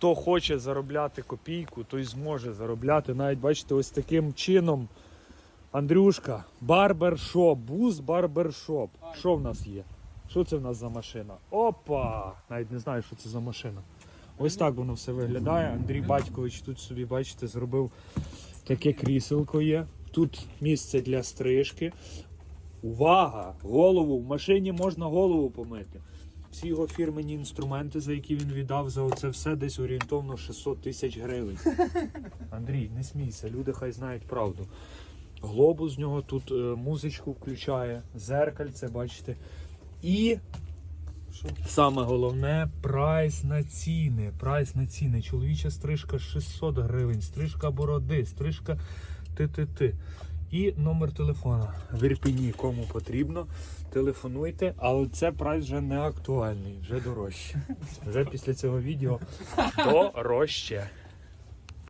хто хоче заробляти копійку, той зможе заробляти. Навіть бачите, ось таким чином. Андрюшка, барбершоп, бус барбершоп. Що в нас є? Що це в нас за машина? Опа! Навіть не знаю, що це за машина. Ось так воно все виглядає. Андрій Батькович тут собі, бачите, зробив таке кріселко є. Тут місце для стрижки. Увага! Голову! В машині можна голову помити. Всі його фірмені інструменти, за які він віддав за оце все, десь орієнтовно 600 тисяч гривень. Андрій, не смійся, люди хай знають правду. Глобус з нього тут е, музичку включає, зеркальце, бачите. І саме головне прайс на ціни. Прайс на ціни. Чоловіча стрижка 600 гривень, стрижка бороди, стрижка ти-ти-ти. І номер телефона в Ірпіні, кому потрібно. Телефонуйте, але це прайс вже не актуальний, вже дорожче. Вже після цього відео дорожче.